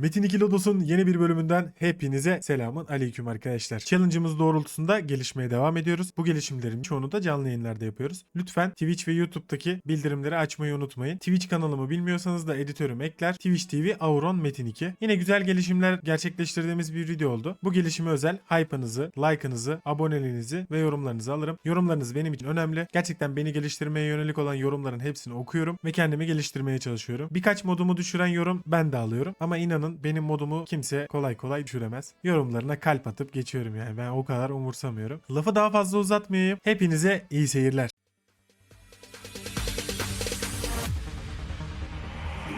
Metin 2 Lodos'un yeni bir bölümünden hepinize selamun aleyküm arkadaşlar. Challenge'ımız doğrultusunda gelişmeye devam ediyoruz. Bu gelişimlerin çoğunu da canlı yayınlarda yapıyoruz. Lütfen Twitch ve YouTube'daki bildirimleri açmayı unutmayın. Twitch kanalımı bilmiyorsanız da editörüm ekler. Twitch TV Auron Metin 2. Yine güzel gelişimler gerçekleştirdiğimiz bir video oldu. Bu gelişime özel hype'ınızı, like'ınızı, aboneliğinizi ve yorumlarınızı alırım. Yorumlarınız benim için önemli. Gerçekten beni geliştirmeye yönelik olan yorumların hepsini okuyorum ve kendimi geliştirmeye çalışıyorum. Birkaç modumu düşüren yorum ben de alıyorum. Ama inanın benim modumu kimse kolay kolay düşüremez. Yorumlarına kalp atıp geçiyorum yani. Ben o kadar umursamıyorum. Lafı daha fazla uzatmayayım. Hepinize iyi seyirler.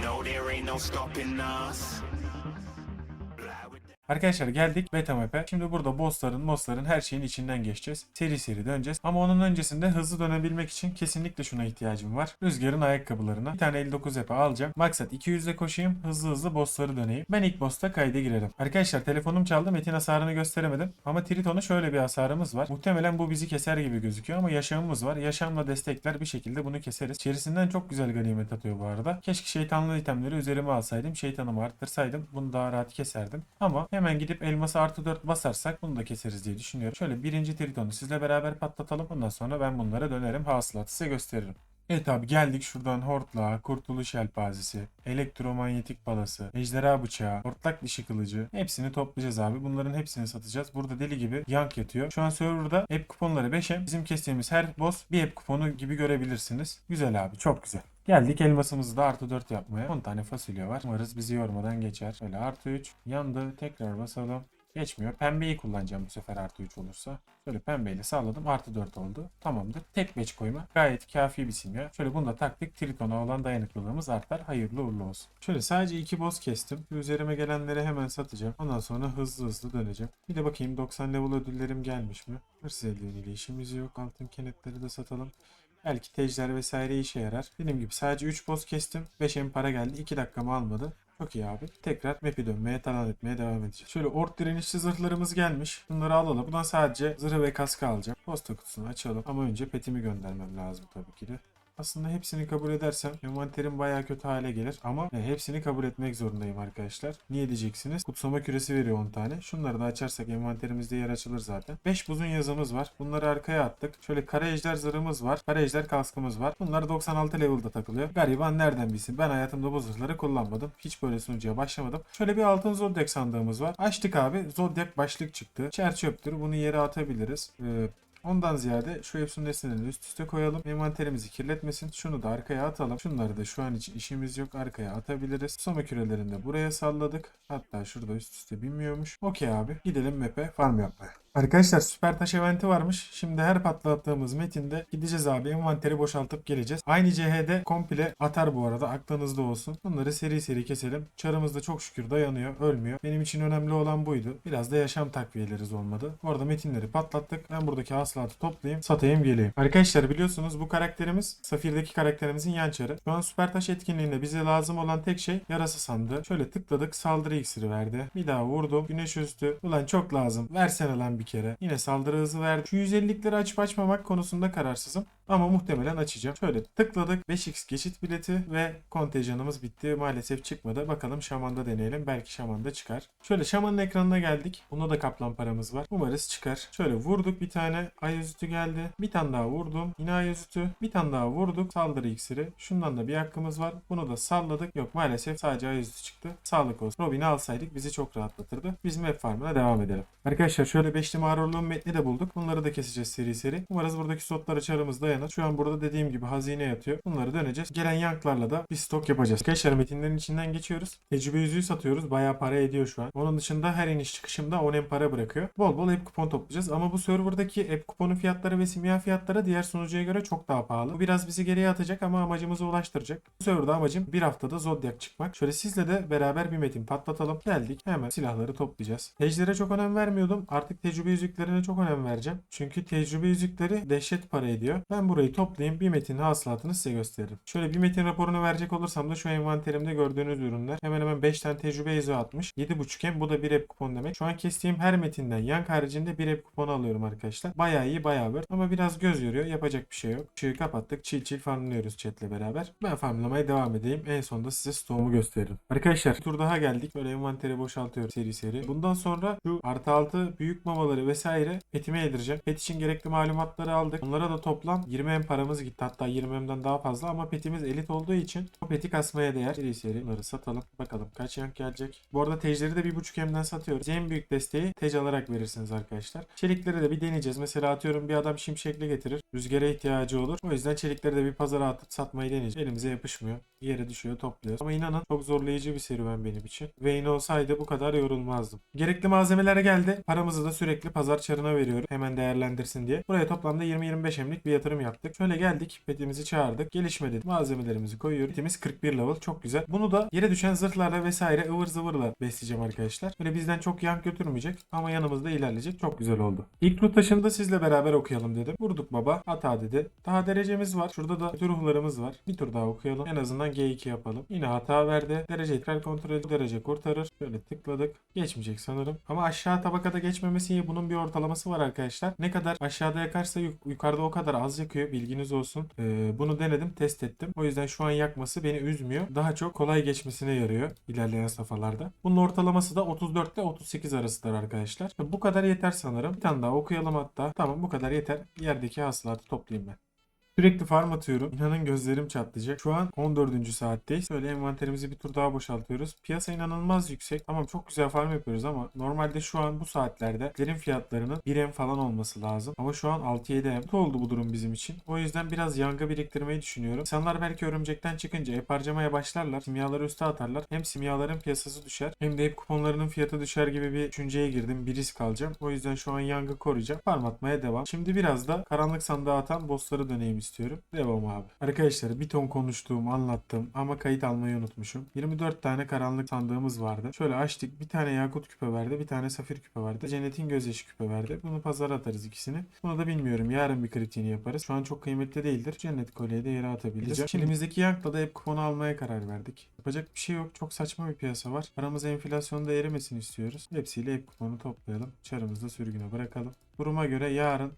No, there ain't no stopping us. Arkadaşlar geldik beta map'e. Şimdi burada bossların, bossların her şeyin içinden geçeceğiz. Seri seri döneceğiz. Ama onun öncesinde hızlı dönebilmek için kesinlikle şuna ihtiyacım var. Rüzgar'ın ayakkabılarına. Bir tane 59 epe alacağım. Maksat 200'e koşayım. Hızlı hızlı bossları döneyim. Ben ilk boss'ta kayda girelim. Arkadaşlar telefonum çaldı. Metin hasarını gösteremedim. Ama Triton'u şöyle bir hasarımız var. Muhtemelen bu bizi keser gibi gözüküyor ama yaşamımız var. Yaşamla destekler bir şekilde bunu keseriz. İçerisinden çok güzel ganimet atıyor bu arada. Keşke şeytanlı itemleri üzerime alsaydım. Şeytanımı arttırsaydım. Bunu daha rahat keserdim. Ama hemen gidip elması artı 4 basarsak bunu da keseriz diye düşünüyorum. Şöyle birinci Triton'u sizle beraber patlatalım. Ondan sonra ben bunlara dönerim. Hasılatı size gösteririm. Evet abi geldik şuradan hortlağa, kurtuluş yelpazesi, elektromanyetik balası, ejderha bıçağı, hortlak dişi kılıcı hepsini toplayacağız abi. Bunların hepsini satacağız. Burada deli gibi yank yatıyor. Şu an serverda app kuponları 5'e. Bizim kestiğimiz her boss bir app kuponu gibi görebilirsiniz. Güzel abi çok güzel. Geldik elmasımızı da artı 4 yapmaya. 10 tane fasulye var. Umarız bizi yormadan geçer. Şöyle artı 3. Yandı. Tekrar basalım. Geçmiyor. Pembeyi kullanacağım bu sefer artı 3 olursa. Şöyle pembeyle sağladım. Artı 4 oldu. Tamamdır. Tek beç koyma. Gayet kafi bir simya. Şöyle bunu da taktık. Tritona olan dayanıklılığımız artar. Hayırlı uğurlu olsun. Şöyle sadece iki boss kestim. Üzerime gelenleri hemen satacağım. Ondan sonra hızlı hızlı döneceğim. Bir de bakayım 90 level ödüllerim gelmiş mi? Hırsız eldiveniyle işimiz yok. Altın kenetleri de satalım. Belki tecler vesaire işe yarar. Dediğim gibi sadece 3 boss kestim. 5 em para geldi. 2 dakikamı almadı. Çok iyi abi. Tekrar map'i dönmeye, talan etmeye devam edeceğiz. Şöyle ort direnişli zırhlarımız gelmiş. Bunları alalım. Buradan sadece zırhı ve kaskı alacağım. Posta kutusunu açalım. Ama önce petimi göndermem lazım tabii ki de. Aslında hepsini kabul edersem envanterim baya kötü hale gelir ama e, hepsini kabul etmek zorundayım arkadaşlar. Niye diyeceksiniz? Kutsama küresi veriyor 10 tane. Şunları da açarsak envanterimizde yer açılır zaten. 5 buzun yazımız var. Bunları arkaya attık. Şöyle kara ejder zırhımız var. Kara ejder kaskımız var. Bunlar 96 level'da takılıyor. Gariban nereden bilsin? Ben hayatımda bu zırhları kullanmadım. Hiç böyle sunucuya başlamadım. Şöyle bir altın zodyak sandığımız var. Açtık abi. Zodyak başlık çıktı. Çer çöptür. Bunu yere atabiliriz. Ee, Ondan ziyade şu Epson nesnelerini üst üste koyalım. Envanterimizi kirletmesin. Şunu da arkaya atalım. Şunları da şu an için işimiz yok. Arkaya atabiliriz. Soma kürelerini de buraya salladık. Hatta şurada üst üste binmiyormuş. Okey abi. Gidelim map'e farm yapmaya. Arkadaşlar süper taş eventi varmış. Şimdi her patlattığımız metinde gideceğiz abi envanteri boşaltıp geleceğiz. Aynı CH'de komple atar bu arada aklınızda olsun. Bunları seri seri keselim. Çarımız da çok şükür dayanıyor, ölmüyor. Benim için önemli olan buydu. Biraz da yaşam takviyeleri olmadı. Bu arada metinleri patlattık. Ben buradaki hasılatı toplayayım, satayım geleyim. Arkadaşlar biliyorsunuz bu karakterimiz Safir'deki karakterimizin yan çarı. Şu an süper taş etkinliğinde bize lazım olan tek şey yarası sandığı. Şöyle tıkladık saldırı iksiri verdi. Bir daha vurdum. Güneş üstü. Ulan çok lazım. Versene lan bir kere. Yine saldırı hızı verdi. Şu 150'likleri açıp açmamak konusunda kararsızım. Ama muhtemelen açacağım. Şöyle tıkladık. 5x geçit bileti ve kontenjanımız bitti. Maalesef çıkmadı. Bakalım şamanda deneyelim. Belki şamanda çıkar. Şöyle şamanın ekranına geldik. Bunda da kaplan paramız var. Umarız çıkar. Şöyle vurduk bir tane. Ayazütü geldi. Bir tane daha vurdum. Yine ayazütü. Bir tane daha vurduk. Saldırı iksiri. Şundan da bir hakkımız var. Bunu da salladık. Yok maalesef sadece ayazütü çıktı. Sağlık olsun. Robin'i alsaydık bizi çok rahatlatırdı. Biz map farmına devam edelim. Arkadaşlar şöyle beşli mağrurluğun metni de bulduk. Bunları da keseceğiz seri seri. Umarız buradaki slotlar açarımız dayanır. Şu an burada dediğim gibi hazine yatıyor. Bunları döneceğiz. Gelen yanklarla da bir stok yapacağız. Arkadaşlar metinlerin içinden geçiyoruz. Tecrübe yüzüğü satıyoruz. Bayağı para ediyor şu an. Onun dışında her iniş çıkışımda 10 em para bırakıyor. Bol bol app kupon toplayacağız. Ama bu serverdaki app kuponu fiyatları ve simya fiyatları diğer sunucuya göre çok daha pahalı. Bu biraz bizi geriye atacak ama amacımıza ulaştıracak. Bu serverda amacım bir haftada Zodiac çıkmak. Şöyle sizle de beraber bir metin patlatalım. Geldik. Hemen silahları toplayacağız. Teclere çok önem vermiyordum. Artık tecrübe yüzüklerine çok önem vereceğim. Çünkü tecrübe yüzükleri dehşet para ediyor. Ben Ben burayı toplayayım bir metin hasılatını size gösteririm. Şöyle bir metin raporunu verecek olursam da şu envanterimde gördüğünüz ürünler hemen hemen 5 tane tecrübe izo atmış. 7.5 hem bu da bir app kupon demek. Şu an kestiğim her metinden yank haricinde bir app kuponu alıyorum arkadaşlar. Bayağı iyi bayağı worth ama biraz göz yoruyor. Yapacak bir şey yok. Işığı kapattık. Çil çil farmlıyoruz chatle beraber. Ben farmlamaya devam edeyim. En sonunda size stoğumu gösteririm. Arkadaşlar bir tur daha geldik. Böyle envanteri boşaltıyoruz seri seri. Bundan sonra şu artı altı büyük mamaları vesaire petime yedireceğim. Pet için gerekli malumatları aldık. Onlara da toplam 20 em paramız gitti. Hatta 20 emden daha fazla ama petimiz elit olduğu için o peti kasmaya değer. Seri seri bunları satalım. Bakalım kaç yank gelecek. Bu arada tecleri de 1.5 emden satıyoruz. En büyük desteği tec alarak verirsiniz arkadaşlar. Çelikleri de bir deneyeceğiz. Mesela atıyorum bir adam şimşekli getirir. Rüzgara ihtiyacı olur. O yüzden çelikleri de bir pazara atıp satmayı deneyeceğiz. Elimize yapışmıyor. Yere düşüyor topluyoruz. Ama inanın çok zorlayıcı bir serüven benim için. Vayne olsaydı bu kadar yorulmazdım. Gerekli malzemeler geldi. Paramızı da sürekli pazar çarına veriyorum. Hemen değerlendirsin diye. Buraya toplamda 20-25 emlik bir yatırım yaptık. Şöyle geldik. Petimizi çağırdık. Gelişme dedik. Malzemelerimizi koyuyoruz. Petimiz 41 level. Çok güzel. Bunu da yere düşen zırhlarla vesaire ıvır zıvırla besleyeceğim arkadaşlar. Böyle bizden çok yank götürmeyecek ama yanımızda ilerleyecek. Çok güzel oldu. İlk loot taşını da sizle beraber okuyalım dedim. Vurduk baba. Hata dedi. Daha derecemiz var. Şurada da kötü ruhlarımız var. Bir tur daha okuyalım. En azından G2 yapalım. Yine hata verdi. Derece tekrar kontrol edip derece kurtarır. Şöyle tıkladık. Geçmeyecek sanırım. Ama aşağı tabakada geçmemesi iyi. Bunun bir ortalaması var arkadaşlar. Ne kadar aşağıda yakarsa yuk- yukarıda o kadar az yakıyor. Bilginiz olsun. Ee, bunu denedim. Test ettim. O yüzden şu an yakması beni üzmüyor. Daha çok kolay geçmesine yarıyor ilerleyen safhalarda. Bunun ortalaması da 34 ile 38 arasıdır arkadaşlar. Bu kadar yeter sanırım. Bir tane daha okuyalım hatta. Tamam bu kadar yeter. Yerdeki hasılatı toplayayım ben. Sürekli farm atıyorum. İnanın gözlerim çatlayacak. Şu an 14. saatteyiz. Böyle envanterimizi bir tur daha boşaltıyoruz. Piyasa inanılmaz yüksek. Tamam çok güzel farm yapıyoruz ama normalde şu an bu saatlerde lerin fiyatlarının 1M falan olması lazım. Ama şu an 6-7 M. Kötü oldu bu durum bizim için. O yüzden biraz yanga biriktirmeyi düşünüyorum. İnsanlar belki örümcekten çıkınca hep harcamaya başlarlar. Simyaları üste atarlar. Hem simyaların piyasası düşer hem de hep kuponlarının fiyatı düşer gibi bir düşünceye girdim. Bir risk alacağım. O yüzden şu an yangı koruyacağım. Farm atmaya devam. Şimdi biraz da karanlık sandığa atan bossları döneyim istiyorum. Devam abi. Arkadaşlar bir ton konuştuğum, anlattım ama kayıt almayı unutmuşum. 24 tane karanlık sandığımız vardı. Şöyle açtık. Bir tane yakut küpe verdi. Bir tane safir küpe verdi. Cennetin gözyaşı küpe verdi. Bunu pazara atarız ikisini. Bunu da bilmiyorum. Yarın bir kritiğini yaparız. Şu an çok kıymetli değildir. Cennet kolyeyi de yere atabiliriz. Elimizdeki yankla da hep kuponu almaya karar verdik. Yapacak bir şey yok. Çok saçma bir piyasa var. Paramız enflasyonda erimesin istiyoruz. Hepsiyle hep kuponu toplayalım. Çarımızda sürgüne bırakalım. Duruma göre yarın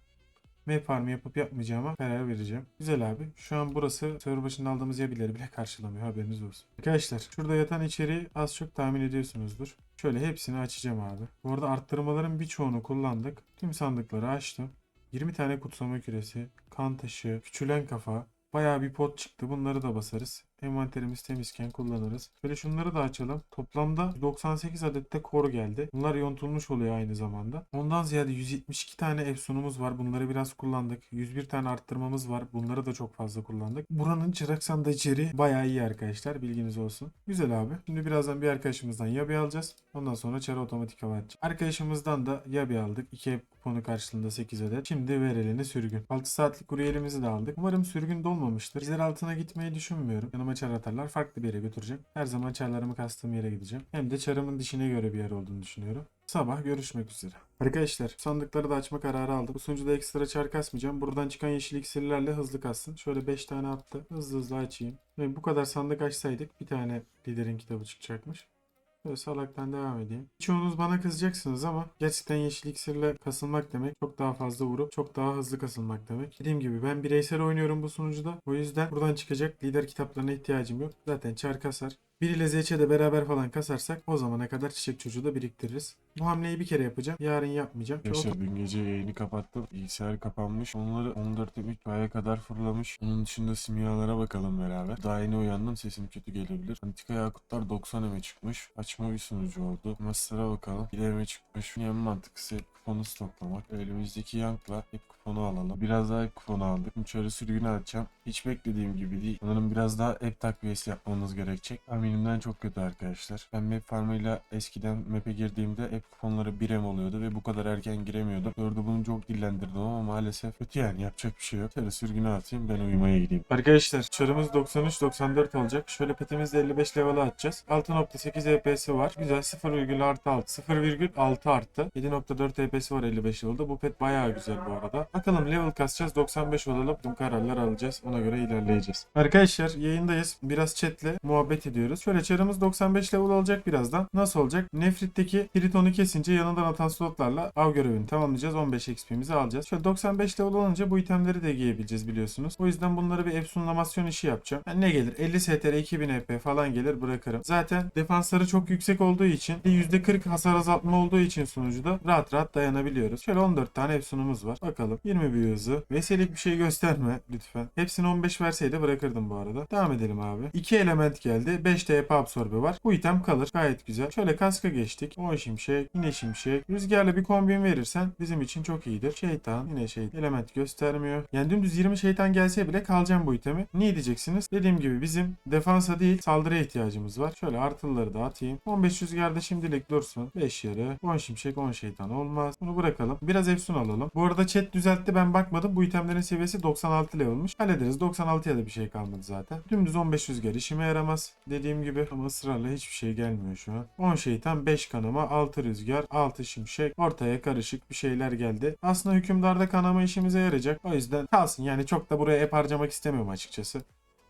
map farmı yapıp yapmayacağıma karar vereceğim. Güzel abi. Şu an burası server başında aldığımız yebileri bile karşılamıyor. Haberiniz olsun. Arkadaşlar şurada yatan içeriği az çok tahmin ediyorsunuzdur. Şöyle hepsini açacağım abi. Bu arada arttırmaların birçoğunu kullandık. Tüm sandıkları açtım. 20 tane kutsama küresi, kan taşı, küçülen kafa, Bayağı bir pot çıktı. Bunları da basarız. Envanterimiz temizken kullanırız. Şöyle şunları da açalım. Toplamda 98 adet de kor geldi. Bunlar yontulmuş oluyor aynı zamanda. Ondan ziyade 172 tane efsunumuz var. Bunları biraz kullandık. 101 tane arttırmamız var. Bunları da çok fazla kullandık. Buranın çırak sandığı içeri bayağı iyi arkadaşlar. Bilginiz olsun. Güzel abi. Şimdi birazdan bir arkadaşımızdan yabi alacağız. Ondan sonra çarı otomatik hava atacağız. Arkadaşımızdan da yabi aldık. 2 kuponu karşılığında 8 adet. Şimdi ver elini sürgün. 6 saatlik kuru elimizi de aldık. Umarım sürgün dolmamıştır. Bizler altına gitmeyi düşünmüyorum. Yanıma çar atarlar. Farklı bir yere götüreceğim. Her zaman çarlarımı kastığım yere gideceğim. Hem de çarımın dişine göre bir yer olduğunu düşünüyorum. Sabah görüşmek üzere. Arkadaşlar sandıkları da açma kararı aldım. Bu sunucuda ekstra çar kasmayacağım. Buradan çıkan yeşil iksirlerle hızlı kassın. Şöyle 5 tane attı. Hızlı hızlı açayım. Ve bu kadar sandık açsaydık bir tane liderin kitabı çıkacakmış. Böyle salaktan devam edeyim. Çoğunuz bana kızacaksınız ama gerçekten yeşil iksirle kasılmak demek çok daha fazla vurup çok daha hızlı kasılmak demek. Dediğim gibi ben bireysel oynuyorum bu sunucuda. O yüzden buradan çıkacak lider kitaplarına ihtiyacım yok. Zaten çar kasar. Biriyle ZC'de beraber falan kasarsak o zamana kadar çiçek çocuğu da biriktiririz. Bu hamleyi bir kere yapacağım. Yarın yapmayacağım. Arkadaşlar dün gece yayını kapattım. Bilgisayar kapanmış. Onları 14'e aya kadar fırlamış. Onun dışında simyalara bakalım beraber. Daha yeni uyandım. Sesim kötü gelebilir. Antika Yakutlar 90 eme çıkmış. Açma bir sunucu oldu. Master'a bakalım. 1 eme çıkmış. En mantıklısı hep kuponu stoklamak. Elimizdeki yankla hep kuponu alalım. Biraz daha kuponu aldık. Şimdi şöyle sürgünü açacağım. Hiç beklediğim gibi değil. Sanırım biraz daha app takviyesi yapmamız gerekecek. Tahminimden çok kötü arkadaşlar. Ben map farmıyla eskiden map'e girdiğimde app kuponları 1 em oluyordu ve bu kadar erken giremiyordum. Dördü bunu çok dillendirdim ama maalesef kötü yani yapacak bir şey yok. Şöyle sürgünü atayım ben uyumaya gideyim. Arkadaşlar çarımız 93-94 olacak. Şöyle petimizi 55 level'a atacağız. 6.8 EPS'i var. Güzel 0,6 6. 0,6 arttı. 7.4 EPS'i var 55 level'da. Bu pet bayağı güzel bu arada. Bakalım level kasacağız 95 olalım. Tüm kararlar alacağız. Ona göre ilerleyeceğiz. Arkadaşlar yayındayız. Biraz chatle muhabbet ediyoruz. Şöyle çarımız 95 level olacak birazdan. Nasıl olacak? Nefrit'teki Triton'u kesince yanından atan slotlarla av görevini tamamlayacağız. 15 XP'mizi alacağız. Şöyle 95 level olunca bu itemleri de giyebileceğiz biliyorsunuz. O yüzden bunları bir efsunlamasyon işi yapacağım. Yani ne gelir? 50 STR 2000 EP falan gelir bırakırım. Zaten defansları çok yüksek olduğu için %40 hasar azaltma olduğu için sunucuda rahat rahat dayanabiliyoruz. Şöyle 14 tane efsunumuz var. Bakalım 20 büyü hızı. Veselik bir şey gösterme lütfen. Hepsini 15 verseydi bırakırdım bu arada. Devam edelim abi. 2 element geldi. 5 TP absorbe var. Bu item kalır. Gayet güzel. Şöyle kaska geçtik. O şimşek. Yine şimşek. Rüzgarla bir kombin verirsen bizim için çok iyidir. Şeytan. Yine şey. Element göstermiyor. Yani dümdüz 20 şeytan gelse bile kalacağım bu itemi. Niye diyeceksiniz? Dediğim gibi bizim defansa değil saldırıya ihtiyacımız var. Şöyle artılıları da atayım. 15 rüzgarda şimdilik dursun. 5 yarı. 10 şimşek 10 şeytan olmaz. Bunu bırakalım. Biraz efsun alalım. Bu arada chat düzeltti ben bakmadım. Bu itemlerin seviyesi 96 level'mış. Hallederiz. 96'ya da bir şey kalmadı zaten. Dümdüz 15 rüzgar işime yaramaz. Dediğim gibi ama ısrarla hiçbir şey gelmiyor şu an. 10 şeytan 5 kanama 6 rüzgar 6 şimşek ortaya karışık bir şeyler geldi. Aslında hükümdarda kanama işimize yarayacak. O yüzden kalsın. Yani çok da buraya ep harcamak istemiyorum açıkçası.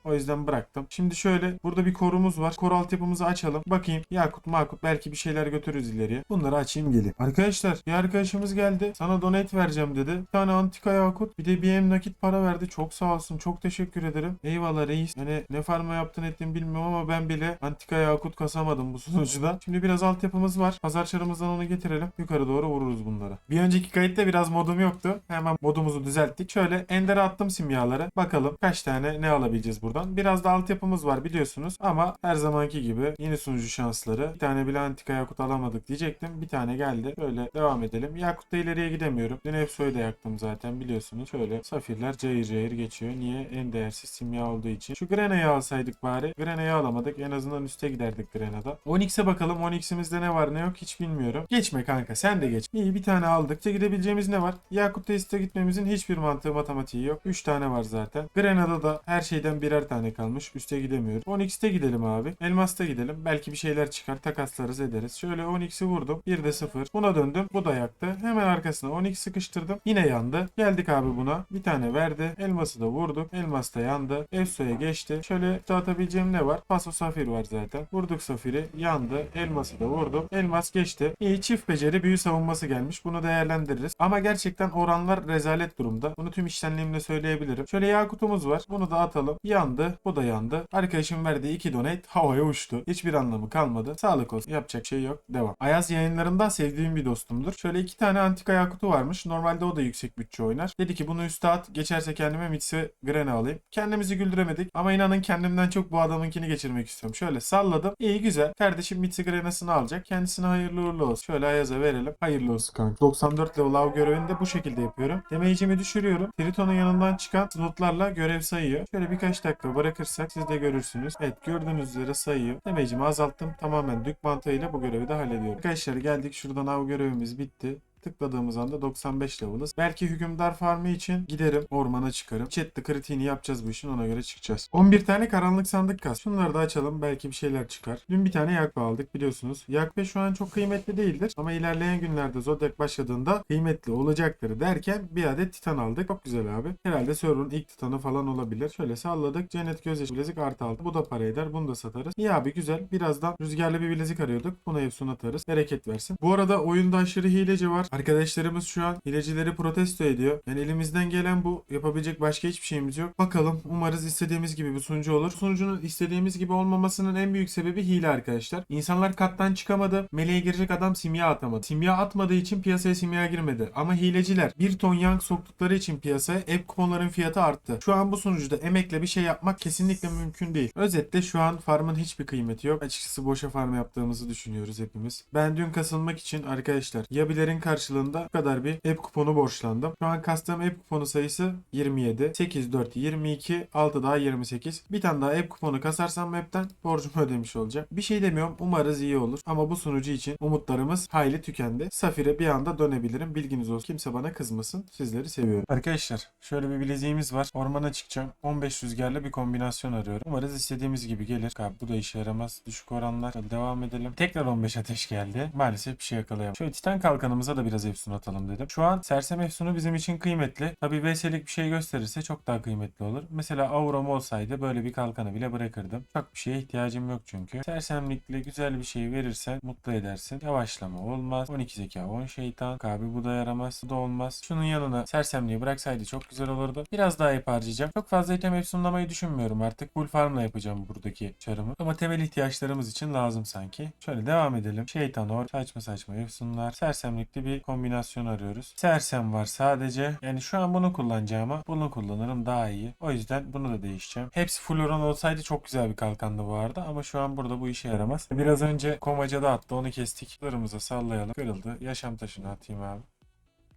O yüzden bıraktım. Şimdi şöyle burada bir korumuz var. Koru altyapımızı açalım. Bakayım Yakut Makut belki bir şeyler götürürüz ileriye. Bunları açayım geleyim. Arkadaşlar bir arkadaşımız geldi. Sana donate vereceğim dedi. Bir tane antika Yakut bir de BM nakit para verdi. Çok sağ olsun. Çok teşekkür ederim. Eyvallah reis. Yani ne farma yaptın ettin bilmiyorum ama ben bile antika Yakut kasamadım bu sunucuda. Şimdi biraz altyapımız var. Pazar çarımızdan onu getirelim. Yukarı doğru vururuz bunları. Bir önceki kayıtta biraz modum yoktu. Hemen modumuzu düzelttik. Şöyle Ender'e attım simyaları. Bakalım kaç tane ne alabileceğiz buradan. Biraz da altyapımız var biliyorsunuz. Ama her zamanki gibi yeni sunucu şansları. Bir tane bile antika yakut alamadık diyecektim. Bir tane geldi. Böyle devam edelim. Yakut'ta ileriye gidemiyorum. Dün Efso'yu da yaktım zaten biliyorsunuz. Şöyle safirler cayır cayır geçiyor. Niye? En değersiz simya olduğu için. Şu Grena'yı alsaydık bari. Grena'yı alamadık. En azından üste giderdik Grena'da. Onyx'e bakalım. Onyx'imizde ne var ne yok hiç bilmiyorum. Geçme kanka sen de geç. İyi bir tane aldıkça gidebileceğimiz ne var? Yakut'ta iste gitmemizin hiçbir mantığı matematiği yok. 3 tane var zaten. Grena'da da her şeyden birer tane kalmış. Üste gidemiyoruz. Onyx'te gidelim abi. Elmas'ta gidelim. Belki bir şeyler çıkar. Takaslarız ederiz. Şöyle Onyx'i vurdum. 1'de 0. Buna döndüm. Bu da yaktı. Hemen arkasına Onyx sıkıştırdım. Yine yandı. Geldik abi buna. Bir tane verdi. Elmas'ı da vurduk. Elmas da yandı. Efso'ya geçti. Şöyle dağıtabileceğim ne var? Paso Safir var zaten. Vurduk Safir'i. Yandı. Elmas'ı da vurdum. Elmas geçti. İyi çift beceri büyü savunması gelmiş. Bunu değerlendiririz. Ama gerçekten oranlar rezalet durumda. Bunu tüm işlemlerimle söyleyebilirim. Şöyle Yakut'umuz var. Bunu da atalım. Yandı. Bu da yandı. Arkadaşım verdiği iki donate havaya uçtu. Hiçbir anlamı kalmadı. Sağlık olsun. Yapacak şey yok. Devam. Ayaz yayınlarında sevdiğim bir dostumdur. Şöyle iki tane antika Yakut'u varmış. Normalde o da yüksek bütçe oynar. Dedi ki bunu üste at. Geçerse kendime Mitsi Gren'e alayım. Kendimizi güldüremedik. Ama inanın kendimden çok bu adamınkini geçirmek istiyorum. Şöyle salladım. İyi güzel. Kardeşim Mitsi Gren'asını alacak. Kendisine hayırlı uğurlu olsun. Şöyle Ayaz'a verelim. Hayırlı olsun kanka. 94 level av görevini de bu şekilde yapıyorum. Damage'imi düşürüyorum. Triton'un yanından çıkan slotlarla görev sayıyor. Şöyle birkaç dakika bırakırsak siz de görürsünüz. Evet gördüğünüz üzere sayıyor. Damage'imi azalttım. Tamamen dük mantığıyla bu görevi de hallediyorum. Arkadaşlar geldik şuradan av görevimiz bitti tıkladığımız anda 95 level'ız. Belki hükümdar farmı için giderim ormana çıkarım. Chat'te kritiğini yapacağız bu işin ona göre çıkacağız. 11 tane karanlık sandık kas. Şunları da açalım belki bir şeyler çıkar. Dün bir tane yakbe aldık biliyorsunuz. Yakbe şu an çok kıymetli değildir ama ilerleyen günlerde Zodiac başladığında kıymetli olacaktır derken bir adet titan aldık. Çok güzel abi. Herhalde server'ın ilk titanı falan olabilir. Şöyle salladık. Cennet gözyaşı bilezik artı aldı. Bu da para eder. Bunu da satarız. İyi abi güzel. Birazdan rüzgarlı bir bilezik arıyorduk. Buna Efsun atarız. Bereket versin. Bu arada oyunda aşırı hileci var. Arkadaşlarımız şu an hilecileri protesto ediyor. Yani elimizden gelen bu. Yapabilecek başka hiçbir şeyimiz yok. Bakalım. Umarız istediğimiz gibi bir sunucu olur. Sunucunun istediğimiz gibi olmamasının en büyük sebebi hile arkadaşlar. İnsanlar kattan çıkamadı. Meleğe girecek adam simya atamadı. Simya atmadığı için piyasaya simya girmedi. Ama hileciler bir ton yank soktukları için piyasaya app kuponların fiyatı arttı. Şu an bu sunucuda emekle bir şey yapmak kesinlikle mümkün değil. Özetle şu an farmın hiçbir kıymeti yok. Açıkçası boşa farm yaptığımızı düşünüyoruz hepimiz. Ben dün kasılmak için arkadaşlar Yabilerin karşılığında bu kadar bir app kuponu borçlandım. Şu an kastığım app kuponu sayısı 27. 8, 4, 22, 6 daha 28. Bir tane daha app kuponu kasarsam app'ten borcumu ödemiş olacak. Bir şey demiyorum. Umarız iyi olur. Ama bu sunucu için umutlarımız hayli tükendi. Safir'e bir anda dönebilirim. Bilginiz olsun. Kimse bana kızmasın. Sizleri seviyorum. Arkadaşlar şöyle bir bileziğimiz var. Ormana çıkacağım. 15 rüzgarlı bir kombinasyon arıyorum. Umarız istediğimiz gibi gelir. Abi bu da işe yaramaz. Düşük oranlar. Devam edelim. Tekrar 15 ateş geldi. Maalesef bir şey yakalayamadım. Şöyle titan kalkanımıza da biraz Efsun atalım dedim. Şu an Sersem Efsun'u bizim için kıymetli. Tabii VS'lik bir şey gösterirse çok daha kıymetli olur. Mesela Aurum olsaydı böyle bir kalkanı bile bırakırdım. Çok bir şeye ihtiyacım yok çünkü. Sersemlikle güzel bir şey verirsen mutlu edersin. Yavaşlama olmaz. 12 zeka 10 şeytan. Abi bu da yaramaz. Bu da olmaz. Şunun yanına sersemliği bıraksaydı çok güzel olurdu. Biraz daha ip harcayacağım. Çok fazla item efsunlamayı düşünmüyorum artık. Full farmla yapacağım buradaki çarımı. Ama temel ihtiyaçlarımız için lazım sanki. Şöyle devam edelim. Şeytan or. Saçma saçma efsunlar. Sersemlikli bir kombinasyon arıyoruz. Sersem var sadece. Yani şu an bunu kullanacağıma bunu kullanırım daha iyi. O yüzden bunu da değişeceğim. Hepsi floron olsaydı çok güzel bir kalkandı bu arada. Ama şu an burada bu işe yaramaz. Biraz önce komacada attı. Onu kestik. Zırhımıza sallayalım. Kırıldı. Yaşam taşını atayım abi.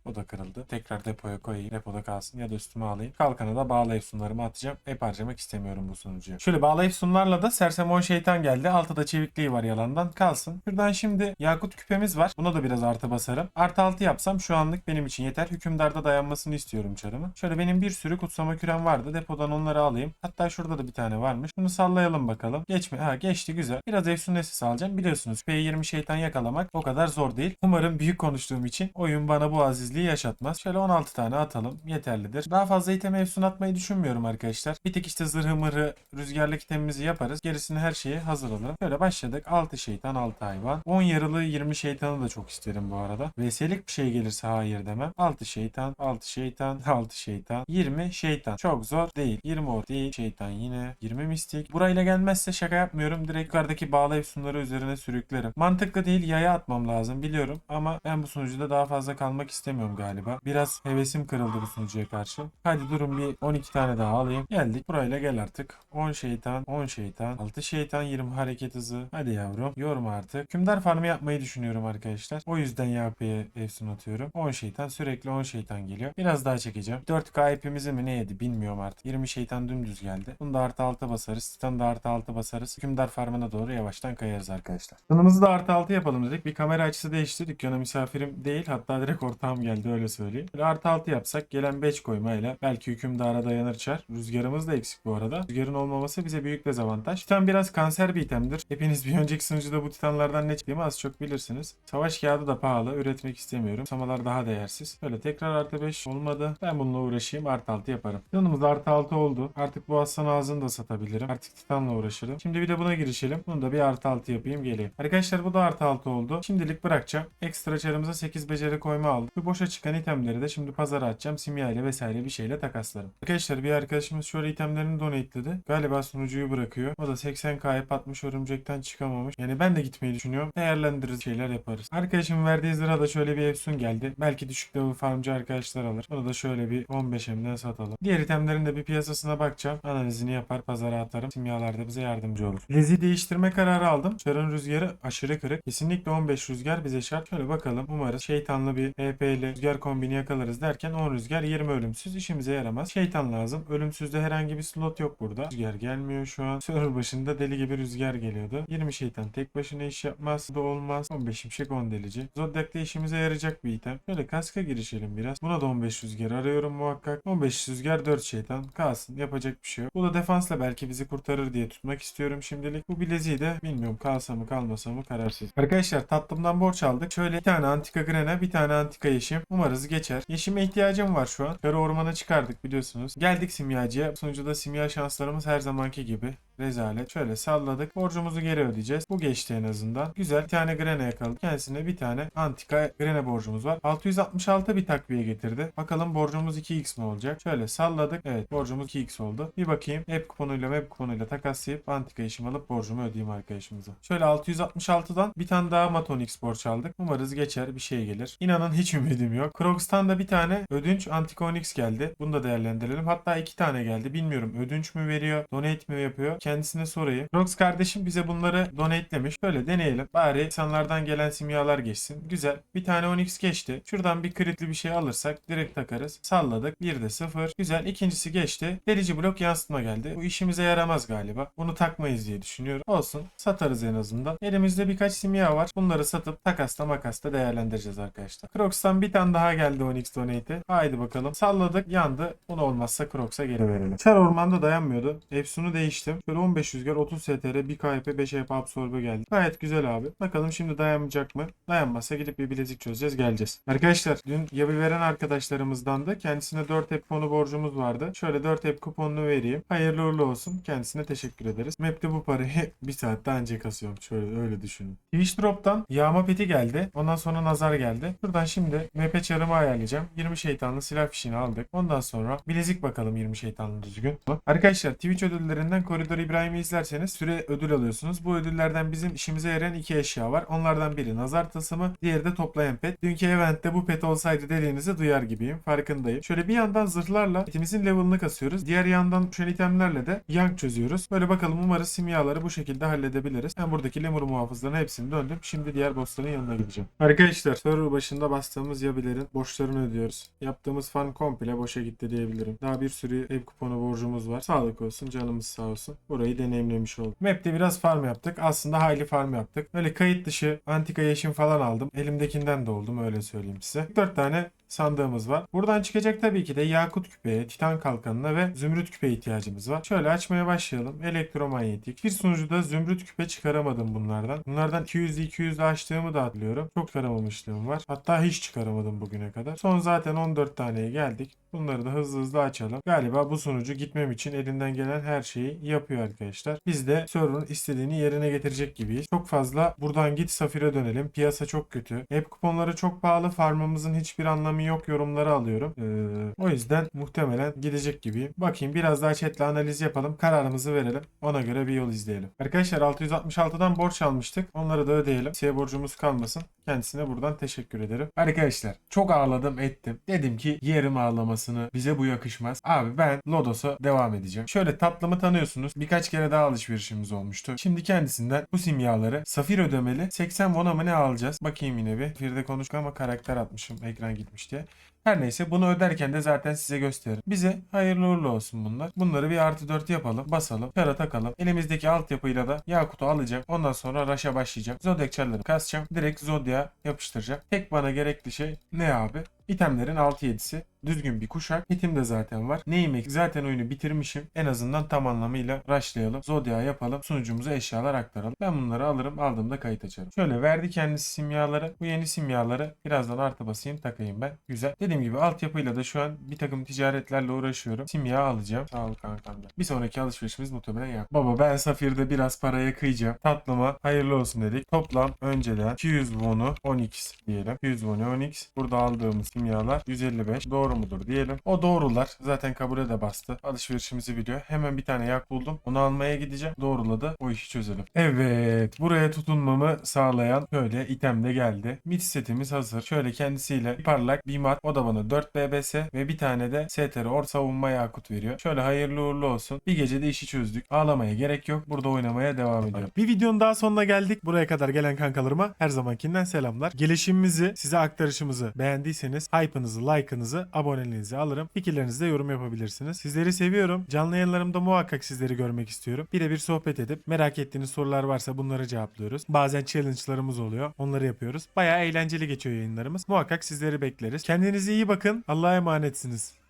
O da kırıldı. Tekrar depoya koyayım. Depoda kalsın ya da üstüme alayım. Kalkana da bağlayıp sunlarımı atacağım. Hep harcamak istemiyorum bu sunucuya. Şöyle bağlayıp sunlarla da Sersemon şeytan geldi. Altıda çevikliği var yalandan. Kalsın. Şuradan şimdi Yakut küpemiz var. Buna da biraz artı basarım. Artı altı yapsam şu anlık benim için yeter. Hükümdarda dayanmasını istiyorum çarımın. Şöyle benim bir sürü kutsama kürem vardı. Depodan onları alayım. Hatta şurada da bir tane varmış. Bunu sallayalım bakalım. Geçme. Ha geçti güzel. Biraz Efsun Nesisi alacağım. Biliyorsunuz P20 şeytan yakalamak o kadar zor değil. Umarım büyük konuştuğum için oyun bana bu azizliği yaşatmaz. Şöyle 16 tane atalım. Yeterlidir. Daha fazla item Efsun atmayı düşünmüyorum arkadaşlar. Bir tek işte zırhı mırhı rüzgarlık itemimizi yaparız. Gerisini her şeyi hazır alırım. Şöyle başladık. 6 şeytan 6 hayvan. 10 yarılı 20 şeytanı da çok isterim bu arada. VS'lik bir şey gelirse hayır demem. 6 şeytan 6 şeytan 6 şeytan 20 şeytan. Çok zor değil. 20 o değil. Şeytan yine. 20 mistik. Burayla gelmezse şaka yapmıyorum. Direkt yukarıdaki bağlı efsunları üzerine sürüklerim. Mantıklı değil. Yaya atmam lazım biliyorum. Ama ben bu sunucuda daha fazla kalmak istemiyorum galiba. Biraz hevesim kırıldı bu sunucuya karşı. Hadi durun bir 12 tane daha alayım. Geldik. Burayla gel artık. 10 şeytan, 10 şeytan, 6 şeytan, 20 hareket hızı. Hadi yavrum. Yorma artık. Hükümdar farmı yapmayı düşünüyorum arkadaşlar. O yüzden YP'ye efsun atıyorum. 10 şeytan sürekli 10 şeytan geliyor. Biraz daha çekeceğim. 4K ipimizi mi ne yedi bilmiyorum artık. 20 şeytan dümdüz geldi. Bunu da artı 6 basarız. Titan da artı 6 basarız. Hükümdar farmına doğru yavaştan kayarız arkadaşlar. Kanımızı da artı 6 yapalım dedik. Bir kamera açısı değişti. Dükkana misafirim değil. Hatta direkt ortağım geldi öyle söyleyeyim. Böyle artı 6 yapsak gelen 5 koymayla belki hükümdara dayanır çar. Rüzgarımız da eksik bu arada. Rüzgarın olmaması bize büyük dezavantaj. Titan biraz kanser bir itemdir. Hepiniz bir önceki sunucuda bu titanlardan ne çıktığımı az çok bilirsiniz. Savaş kağıdı da pahalı. Üretmek istemiyorum. Samalar daha değersiz. Böyle tekrar artı 5 olmadı. Ben bununla uğraşayım. Artı 6 yaparım. Yanımız artı 6 oldu. Artık bu aslan ağzını da satabilirim. Artık titanla uğraşırım. Şimdi bir de buna girişelim. Bunu da bir artı 6 yapayım geleyim. Arkadaşlar bu da artı 6 oldu. Şimdilik bırakacağım. Ekstra çarımıza 8 beceri koyma aldım. Bu boşa çıkan itemleri de şimdi pazara atacağım. Simya ile vesaire bir şeyle takaslarım. Arkadaşlar bir arkadaşımız şöyle itemlerini donate'ledi. Galiba sunucuyu bırakıyor. O da 80k'ya patmış örümcekten çıkamamış. Yani ben de gitmeyi düşünüyorum. Değerlendiririz şeyler yaparız. Arkadaşımın verdiği zırha da şöyle bir efsun geldi. Belki düşük level farmcı arkadaşlar alır. Onu da şöyle bir 15M'den satalım. Diğer itemlerin de bir piyasasına bakacağım. Analizini yapar pazara atarım. Simyalar da bize yardımcı olur. Lezi değiştirme kararı aldım. Çarın rüzgarı aşırı kırık. Kesinlikle 15 rüzgar bize şart. Şöyle bakalım. Umarız şeytanlı bir EP ile rüzgar kombini yakalarız derken 10 rüzgar 20 ölümsüz işimize yaramaz. Şeytan lazım. Ölümsüzde herhangi bir slot yok burada. Rüzgar gelmiyor şu an. Server başında deli gibi rüzgar geliyordu. 20 şeytan tek başına iş yapmaz. Bu da olmaz. 15 şimşek 10 delici. Zodiac'ta işimize yarayacak bir item. Şöyle kaska girişelim biraz. Buna da 15 rüzgar arıyorum muhakkak. 15 rüzgar 4 şeytan. Kalsın. Yapacak bir şey yok. Bu da defansla belki bizi kurtarır diye tutmak istiyorum şimdilik. Bu bileziği de bilmiyorum kalsa mı kalmasa mı kararsız. Arkadaşlar tatlımdan borç aldık. Şöyle bir tane antika grene bir tane antika yeşim. Umarız geçer. Yeşime ihtiyacım var şu an. Kara ormana çıkardık biliyorsunuz. Geldik simyacıya. Sonucuda simya şanslarımız her zamanki gibi. Rezalet. Şöyle salladık. Borcumuzu geri ödeyeceğiz. Bu geçti en azından. Güzel. Bir tane grene yakaladık. Kendisine bir tane antika grene borcumuz var. 666 bir takviye getirdi. Bakalım borcumuz 2x mi olacak? Şöyle salladık. Evet borcumuz 2x oldu. Bir bakayım. App kuponuyla web kuponuyla takaslayıp antika işim alıp borcumu ödeyeyim arkadaşımıza. Şöyle 666'dan bir tane daha Maton X borç aldık. Umarız geçer bir şey gelir. İnanın hiç ümidim yok. Crocs'tan da bir tane ödünç Antika Onyx geldi. Bunu da değerlendirelim. Hatta iki tane geldi. Bilmiyorum ödünç mü veriyor, donate mi yapıyor? Kendisine sorayım. Crocs kardeşim bize bunları donatelemiş. Şöyle deneyelim. Bari insanlardan gelen simyalar geçsin. Güzel. Bir tane Onyx geçti. Şuradan bir kritli bir şey alırsak direkt takarız. Salladık. Bir de sıfır. Güzel. İkincisi geçti. Delici blok yansıtma geldi. Bu işimize yaramaz galiba. Bunu takmayız diye düşünüyorum. Olsun. Satarız en azından. Elimizde birkaç simya var. Bunları satıp takasta makasta değerlendireceğiz arkadaşlar. Crocs'tan bir tane daha geldi Onyx Donate'e. Haydi bakalım. Salladık. Yandı. Bunu olmazsa Crocs'a geri verelim. Çar ormanda dayanmıyordu. Efsun'u değiştim. Şöyle 15 rüzgar, 30 STR, 1 KP, 5 EP absorbe geldi. Gayet güzel abi. Bakalım şimdi dayanmayacak mı? Dayanmazsa gidip bir bilezik çözeceğiz geleceğiz. Arkadaşlar dün yabi veren arkadaşlarımızdan da kendisine 4 EP kuponu borcumuz vardı. Şöyle 4 EP kuponunu vereyim. Hayırlı uğurlu olsun. Kendisine teşekkür ederiz. Map'te bu parayı bir saatte anca kasıyorum. Şöyle öyle düşünün. Twitch Drop'tan yağma peti geldi. Ondan sonra nazar geldi. Buradan şimdi map'e çarımı ayarlayacağım. 20 şeytanlı silah fişini aldık. Ondan sonra bilezik bakalım 20 şeytanlı düzgün. Arkadaşlar Twitch ödüllerinden Koridor İbrahim'i izlerseniz süre ödül alıyorsunuz. Bu ödüllerden bizim işimize yarayan iki eşya var. Onlardan biri nazar tasımı, diğeri de toplayan pet. Dünkü eventte bu pet olsaydı dediğinizi duyar gibiyim. Farkındayım. Şöyle bir yandan zırhlarla petimizin level'ını kasıyoruz. Diğer yandan şu itemlerle de yank çözüyoruz. Böyle bakalım umarız simyaları bu şekilde halledebiliriz. Ben buradaki lemur muhafızlarının hepsini döndüm. Şimdi diğer bossların yanına gideceğim. Arkadaşlar server başında bastığımız yabilerin borçlarını ödüyoruz. Yaptığımız farm komple boşa gitti diyebilirim. Daha bir sürü ev kuponu borcumuz var. Sağlık olsun canımız sağ olsun. Burayı deneyimlemiş olduk. Map'te biraz farm yaptık. Aslında hayli farm yaptık. Böyle kayıt dışı antika yeşim falan aldım. Elimdekinden de oldum öyle söyleyeyim size. 4 tane sandığımız var. Buradan çıkacak tabii ki de yakut küpeye, titan kalkanına ve zümrüt küpeye ihtiyacımız var. Şöyle açmaya başlayalım. Elektromanyetik. Bir sunucuda zümrüt küpe çıkaramadım bunlardan. Bunlardan 200'lü 200'lü açtığımı da hatırlıyorum. Çok çıkaramamışlığım var. Hatta hiç çıkaramadım bugüne kadar. Son zaten 14 taneye geldik. Bunları da hızlı hızlı açalım. Galiba bu sunucu gitmem için elinden gelen her şeyi yapıyor arkadaşlar. Biz de server'ın istediğini yerine getirecek gibiyiz. Çok fazla buradan git safire dönelim. Piyasa çok kötü. Hep kuponları çok pahalı. Farmımızın hiçbir anlamı yok yorumları alıyorum. Ee, o yüzden muhtemelen gidecek gibiyim. Bakayım biraz daha chatle analiz yapalım. Kararımızı verelim. Ona göre bir yol izleyelim. Arkadaşlar 666'dan borç almıştık. Onları da ödeyelim. Size borcumuz kalmasın. Kendisine buradan teşekkür ederim. Arkadaşlar çok ağladım ettim. Dedim ki yerim ağlamasını bize bu yakışmaz. Abi ben Lodos'a devam edeceğim. Şöyle tatlımı tanıyorsunuz. Birkaç kere daha alışverişimiz olmuştu. Şimdi kendisinden bu simyaları safir ödemeli 80 won mı ne alacağız? Bakayım yine bir. Safir'de konuştuk ama karakter atmışım. Ekran gitmiş diye. Her neyse bunu öderken de zaten size gösteririm. Bize hayırlı uğurlu olsun bunlar. Bunları bir artı 4 yapalım. Basalım. Kara takalım. Elimizdeki altyapıyla da Yakut'u alacağım. Ondan sonra Rush'a başlayacağım. Zodiac çarları kasacağım. Direkt Zodiac'a yapıştıracağım. Tek bana gerekli şey ne abi? İtemlerin 6-7'si. Düzgün bir kuşak. Hitim de zaten var. Neyim Zaten oyunu bitirmişim. En azından tam anlamıyla rushlayalım. Zodiac yapalım. Sunucumuza eşyalar aktaralım. Ben bunları alırım. Aldığımda kayıt açarım. Şöyle verdi kendisi simyaları. Bu yeni simyaları birazdan artı basayım takayım ben. Güzel. Dediğim gibi altyapıyla da şu an bir takım ticaretlerle uğraşıyorum. Simya alacağım. Sağ ol kankam. Bir sonraki alışverişimiz muhtemelen yap. Baba ben Safir'de biraz paraya kıyacağım. Tatlıma hayırlı olsun dedik. Toplam önceden 200 won'u 10x diyelim. 200 won'u 10x. Burada aldığımız simyalar 155. Doğru mudur diyelim. O doğrular. Zaten kabule de bastı. Alışverişimizi biliyor. Hemen bir tane yak buldum. Onu almaya gideceğim. Doğruladı. O işi çözelim. Evet. Buraya tutunmamı sağlayan şöyle item de geldi. Mit setimiz hazır. Şöyle kendisiyle bir parlak bir mat. O da bana 4 BBS ve bir tane de STR or savunma yakut veriyor. Şöyle hayırlı uğurlu olsun. Bir gecede işi çözdük. Ağlamaya gerek yok. Burada oynamaya devam ediyorum. Bir videonun daha sonuna geldik. Buraya kadar gelen kankalarıma her zamankinden selamlar. Gelişimimizi, size aktarışımızı beğendiyseniz hype'ınızı, like'ınızı, aboneliğinizi alırım. Fikirlerinizi de yorum yapabilirsiniz. Sizleri seviyorum. Canlı yayınlarımda muhakkak sizleri görmek istiyorum. Birebir sohbet edip merak ettiğiniz sorular varsa bunları cevaplıyoruz. Bazen challenge'larımız oluyor. Onları yapıyoruz. Bayağı eğlenceli geçiyor yayınlarımız. Muhakkak sizleri bekleriz. Kendinize iyi bakın. Allah'a emanetsiniz.